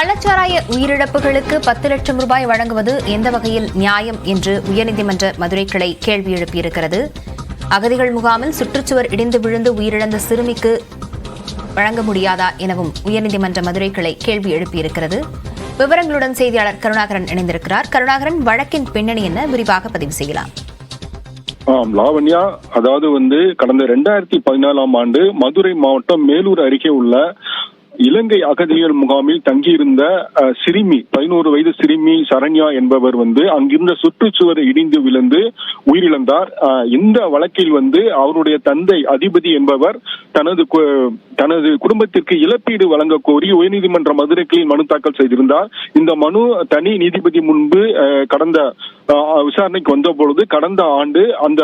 கள்ளச்சாராய உயிரிழப்புகளுக்கு பத்து லட்சம் ரூபாய் வழங்குவது எந்த வகையில் நியாயம் என்று உயர்நீதிமன்ற மதுரை கிளை கேள்வி எழுப்பியிருக்கிறது. அகதிகள் முகாமில் சுற்றுச்சுவர் இடிந்து விழுந்து உயிரிழந்த சிறுமிக்கு வழங்க முடியாதா எனவும் உயர்நீதிமன்ற மதுரை கிளை கேள்வி எழுப்பியிருக்கிறது. விவரங்களுடன் செய்தியாளர் கருணாகரன் இணைந்திருக்கிறார். கருணாகரன் வழக்கின் பின்னணி என்ன? விரிவாக பதிவு செய்யலாம். ஆம் லாவண்யா அதாவது வந்து கடந்த ரெண்டாயிரத்தி பதினாலாம் ஆண்டு மதுரை மாவட்டம் மேலூர் அருகே உள்ள இலங்கை அகதியர் முகாமில் தங்கியிருந்த அஹ், சிறுமி பதினோரு வயது சிறுமி சரண்யா என்பவர் வந்து அங்கிருந்த சுற்றுச்சுவர் இடிந்து விழுந்து உயிரிழந்தார். அஹ், இந்த வழக்கில் வந்து அவருடைய தந்தை அதிபதி என்பவர் தனது கு- தனது குடும்பத்திற்கு இழப்பீடு வழங்க கோரி உயர்நீதிமன்ற மதுரை கிளையில் மனு தாக்கல் செய்திருந்தார். இந்த மனு தனி நீதிபதி முன்பு கடந்த விசாரணைக்கு வந்த பொழுது கடந்த ஆண்டு அந்த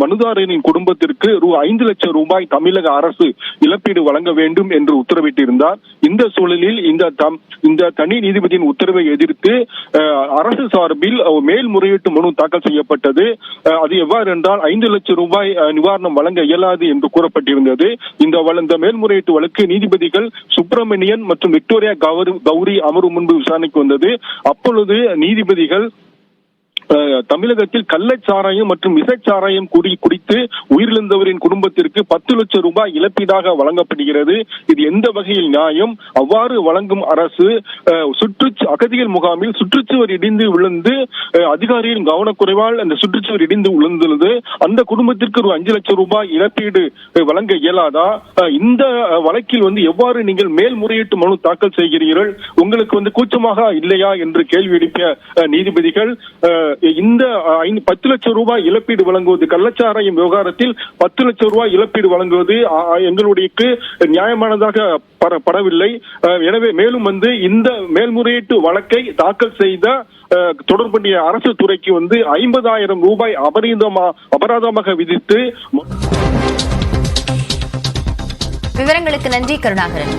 மனுதாரரின் குடும்பத்திற்கு ரூ ஐந்து லட்சம் ரூபாய் தமிழக அரசு இழப்பீடு வழங்க வேண்டும் என்று உத்தரவிட்டிருந்தார். இந்த சூழலில் இந்த தம் இந்த தனி நீதிபதியின் உத்தரவை எதிர்த்து அஹ், அரசு சார்பில் மேல்முறையீட்டு மனு தாக்கல் செய்யப்பட்டது. அது எவ்வாறு என்றால் ஐந்து லட்சம் ரூபாய் நிவாரணம் வழங்க இயலாது என்று கூறப்பட்டிருந்தது. இந்த மேல்முறை இந்த வழக்கு நீதிபதிகள் சுப்பிரமணியன் மற்றும் விக்டோரியா கௌரி அமர்வு முன்பு விசாரணைக்கு வந்தது. அப்பொழுது நீதிபதிகள் தமிழகத்தில் கள்ளச்சாராயம் மற்றும் விசச்சாராயம் குடி குடித்து உயிரிழந்தவரின் குடும்பத்திற்கு பத்து லட்சம் ரூபாய் இழப்பீடாக வழங்கப்படுகிறது. இது எந்த வகையில் நியாயம்? அவ்வாறு வழங்கும் அரசு சுற்று அகதிகள் முகாமில் சுற்றுச்சுவர் இடிந்து விழுந்து அதிகாரியின் கவனக்குறைவால் அந்த சுற்றுச்சுவர் இடிந்து விழுந்துள்ளது. அந்த குடும்பத்திற்கு ஒரு அஞ்சு லட்சம் ரூபாய் இழப்பீடு வழங்க இயலாதா? இந்த வழக்கில் வந்து எவ்வாறு நீங்கள் மேல்முறையீட்டு மனு தாக்கல் செய்கிறீர்கள்? உங்களுக்கு வந்து கூச்சமாக இல்லையா? என்று கேள்வி எழுப்பிய நீதிபதிகள் இந்த ஐந்து- பத்து லட்சம் ரூபாய் இழப்பீடு வழங்குவது கள்ளச்சாராயம் விவகாரத்தில் பத்து லட்சம் ரூபாய் இழப்பீடு வழங்குவது எங்களுடைய எங்களுடையக்கு நியாயமானதாக படவில்லை எனவே மேலும் வந்து இந்த மேல்முறையீட்டு வழக்கை தாக்கல் செய்த அஹ், தொடர்புடைய அரசு துறைக்கு வந்து ஐம்பதாயிரம் ரூபாய் அபரீதமா அபராதமாக விதித்து விவரங்களுக்கு நன்றி கருணாகரன்.